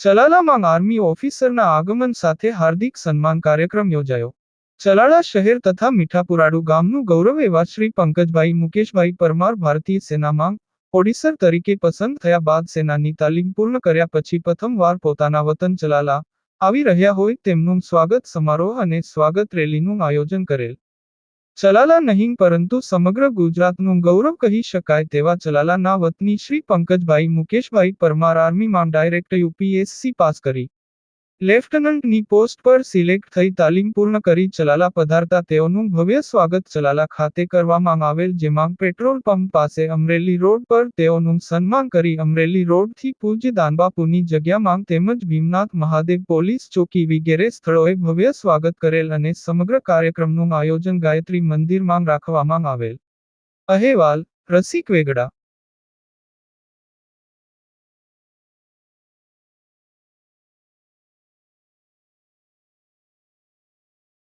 ચલાલામાં army ઓફિસરના આગમન સાથે હાર્દિક સન્માન કાર્યક્રમ યોજાયો. ચલાળા શહેર તથા મીઠાપુરાડુ ગામનું ગૌરવ એવા શ્રી પંકજભાઈ મુકેશભાઈ પરમાર ભારતીય સેનામાં ઓડિસર તરીકે પસંદ થયા બાદ સેનાની તાલીમ પૂર્ણ કર્યા પછી પ્રથમવાર પોતાના વતન ચલાલા આવી રહ્યા હોય તેમનું સ્વાગત સમારોહ અને સ્વાગત રેલીનું આયોજન કરેલ. ચલાલા નહીં, પરંતુ સમગ્ર ગુજરાતનું ગૌરવ કહી શકાય તેવા ચલાલાના વતની શ્રી પંકજભાઈ મુકેશભાઈ પરમાર આર્મીમાં ડાયરેક્ટ યુપીએસસી પાસ કરી. લેફ્ટનન્ટની પોસ્ટ પર સિલેક્ટ થઈ તાલીમ પૂર્ણ કરી ચલાલા પધારતા તેઓનું ભવ્ય સ્વાગત ચલાલા ખાતે કરવામાં આવેલ, જેમાં પેટ્રોલ પંપ પાસે અમરેલી રોડ પર તેઓનું સન્માન કરી અમરેલી રોડથી પૂજ્ય દાનબાપુની જગ્યામાં તેમજ ભીમનાથ મહાદેવ પોલીસ ચોકી વગેરે સ્થળોએ ભવ્ય સ્વાગત કરેલ અને સમગ્ર કાર્યક્રમનું આયોજન ગાયત્રી મંદિરમાં રાખવામાં આવેલ. અહેવાલ, રસિક વેગડા